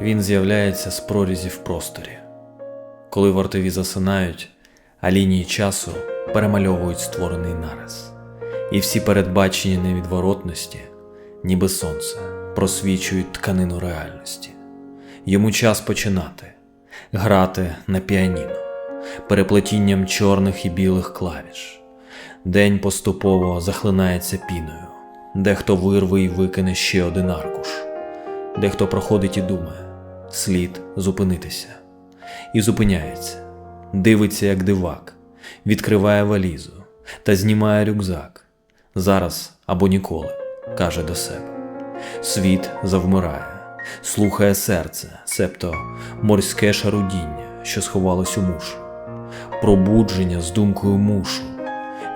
Він з'являється з прорізів в просторі. Коли вартові засинають, а лінії часу перемальовують створений нарис. І всі передбачені невідворотності, ніби сонце, просвічують тканину реальності. Йому час починати, грати на піаніно, переплетінням чорних і білих клавіш. День поступово захлинається піною, дехто вирве і викине ще один аркуш, дехто проходить і думає, слід зупинитися. І зупиняється, дивиться, як дивак, відкриває валізу та знімає рюкзак. Зараз або ніколи, каже до себе. Світ завмирає, слухає серце, себто морське шарудіння, що сховалось у мушу, пробудження з думкою мушу,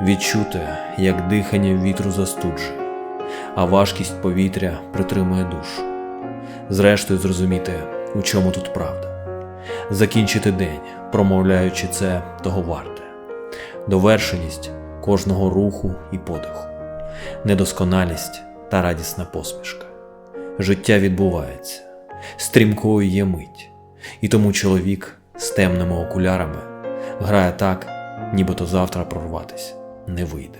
відчути, як дихання вітру застуджує, а важкість повітря притримує душу. Зрештою, зрозуміти, у чому тут правда. Закінчити день, промовляючи це, того варте. Довершеність кожного руху і подиху, недосконалість та радісна посмішка. Життя відбувається, стрімкою є мить, і тому чоловік з темними окулярами грає так, нібито завтра прорватися не вийде.